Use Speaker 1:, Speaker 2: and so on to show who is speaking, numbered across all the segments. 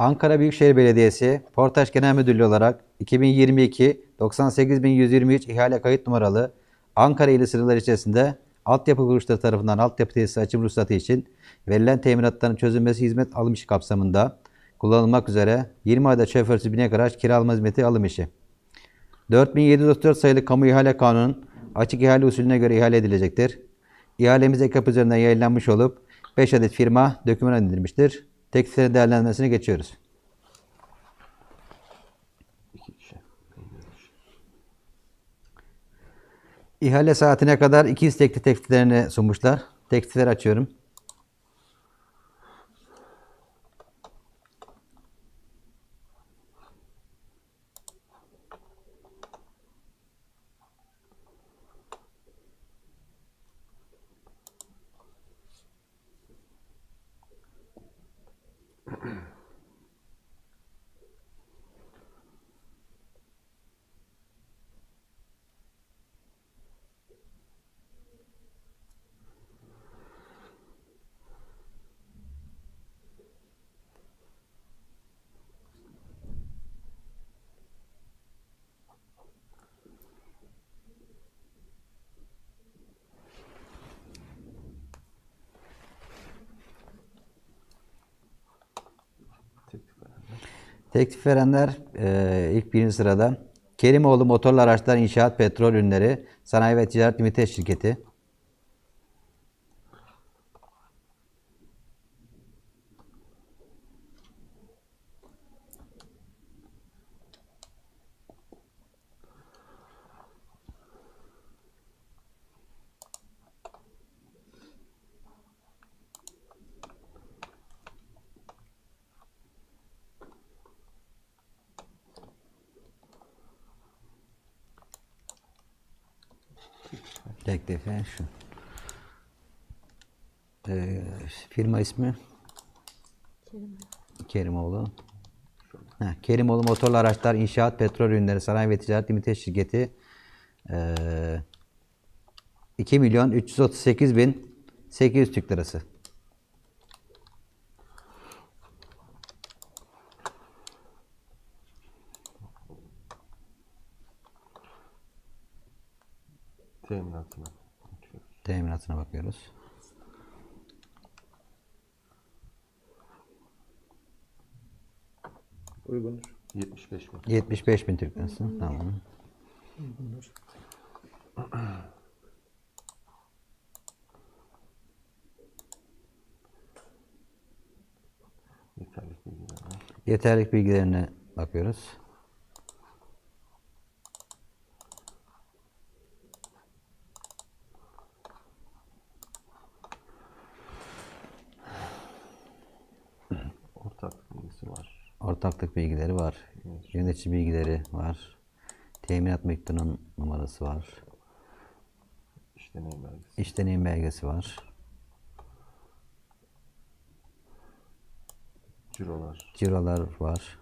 Speaker 1: Ankara Büyükşehir Belediyesi Portaj Genel Müdürlüğü olarak 2022 98123 ihale kayıt numaralı Ankara ili sınırları içerisinde altyapı kuruluşları tarafından altyapı tesisi açım ruhsatı için verilen teminatların çözülmesi hizmet alım işi kapsamında kullanılmak üzere 20 ayda şoförsüz binek araç kiralama hizmeti alım işi. 4734 sayılı Kamu İhale Kanunu'nun açık ihale usulüne göre ihale edilecektir. İhalemiz EKAP üzerinden yayınlanmış olup 5 adet firma doküman edilmiştir. Tekliflerin değerlendirmesine geçiyoruz. İhale saatine kadar iki istekli tekliflerini sunmuşlar. Teklifleri açıyorum.
Speaker 2: Teklif verenler
Speaker 1: eee, ilk birinci sırada Kerimoğlu Motorlu Araçlar İnşaat Petrol Ürünleri Sanayi ve Ticaret Limited Şirketi. Teklifi şu. Eee, firma ismi Kerimoğlu. Ha, Kerimoğlu Motorlu Araçlar İnşaat Petrol Ürünleri Sanayi ve Ticaret Limited Şirketi eee 2 milyon 338 bin 800 Türk lirası.
Speaker 2: Teminatına.
Speaker 1: Teminatına bakıyoruz.
Speaker 3: Uygundur.
Speaker 2: 75 mi?
Speaker 1: 75 bin Türk lirası. Tamam.
Speaker 3: Uygundur.
Speaker 1: Yeterlik bilgilerine bakıyoruz.
Speaker 2: Ortak bilgisi var.
Speaker 1: Ortaklık bilgileri var. Yönetici bilgileri var. Teminat mektubunun numarası var.
Speaker 2: İş deneyim belgesi.
Speaker 1: İş deneyim belgesi var.
Speaker 2: Cirolar.
Speaker 1: Cirolar var.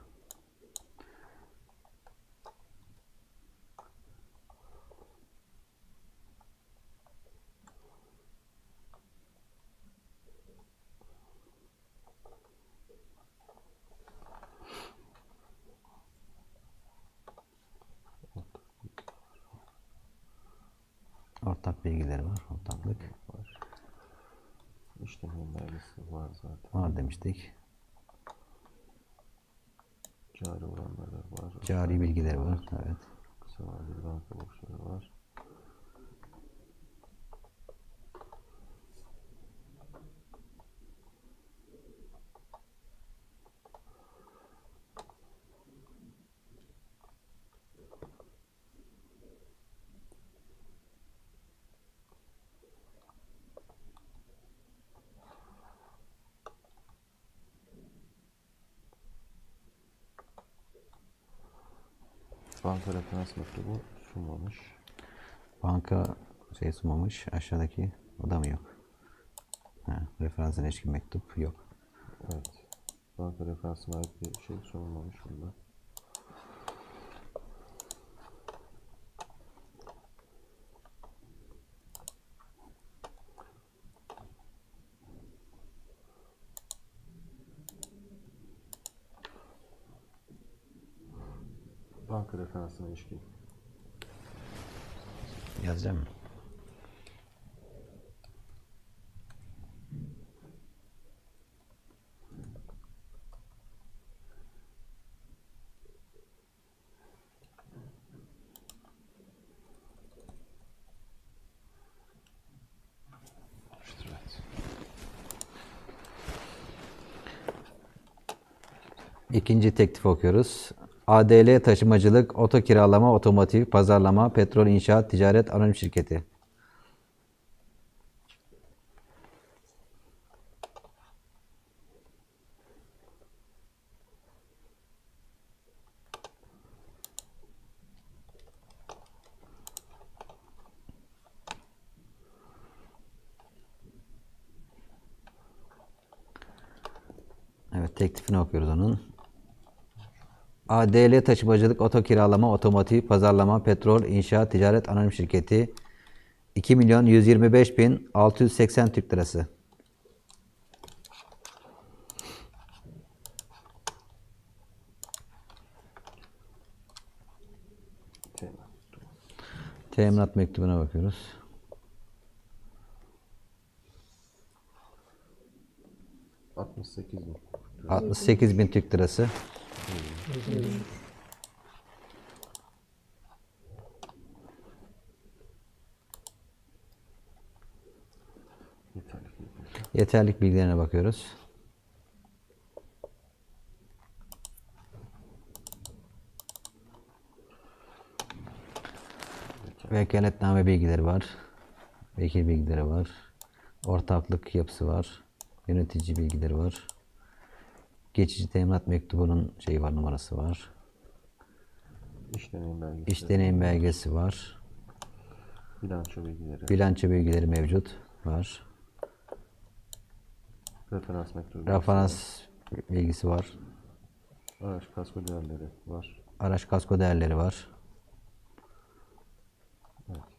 Speaker 1: Ortak bilgileri var. Ortaklık
Speaker 2: var. İş deneyim belgesi var zaten.
Speaker 1: var demiştik.
Speaker 2: Cari olanları var.
Speaker 1: Cari bilgileri var. Evet.
Speaker 2: Kısa vadeli banka borçları var. Banka referans mektubu sunmamış.
Speaker 1: Banka şey sunmamış. Aşağıdaki o da mı yok? Ha, referans ilişkin mektup yok.
Speaker 2: Evet. Banka referansına ait bir şey sunulmamış bunda. Banka referansına ilişkin.
Speaker 1: Yazacağım mı? İkinci teklif okuyoruz. ADL Taşımacılık, Oto Kiralama, Otomotiv, Pazarlama, Petrol İnşaat, Ticaret Anonim Şirketi. Evet, teklifini okuyoruz onun. ADL Taşımacılık, Oto Kiralama, Otomotiv, Pazarlama, Petrol, İnşaat, Ticaret Anonim Şirketi 2 milyon 125 bin 680 Türk Lirası. Teminat mektubuna bakıyoruz.
Speaker 2: Bin.
Speaker 1: 68 bin Türk Lirası. Yeterlik bilgilerine bakıyoruz. Vekaletname bilgileri var. Vekil bilgileri var. Ortaklık yapısı var. Yönetici bilgileri var. Geçici teminat mektubunun şeyi var, numarası var.
Speaker 2: İş deneyim belgesi.
Speaker 1: İş deneyim belgesi var.
Speaker 2: Bilanço bilgileri.
Speaker 1: Bilanço bilgileri mevcut var.
Speaker 2: referans mektubu.
Speaker 1: Referans bilgisi var.
Speaker 2: Araç kasko değerleri var.
Speaker 1: Araç kasko değerleri var.
Speaker 2: Evet.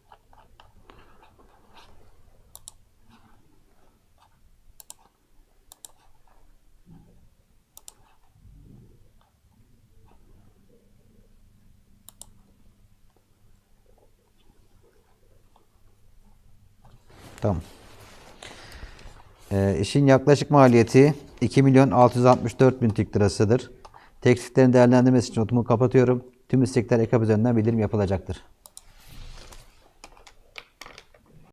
Speaker 1: Tamam. Ee, işin yaklaşık maliyeti 2 milyon 664 bin Türk lirasıdır. Tekliflerin değerlendirmesi için otumu kapatıyorum. Tüm istekler ekap üzerinden bildirim yapılacaktır.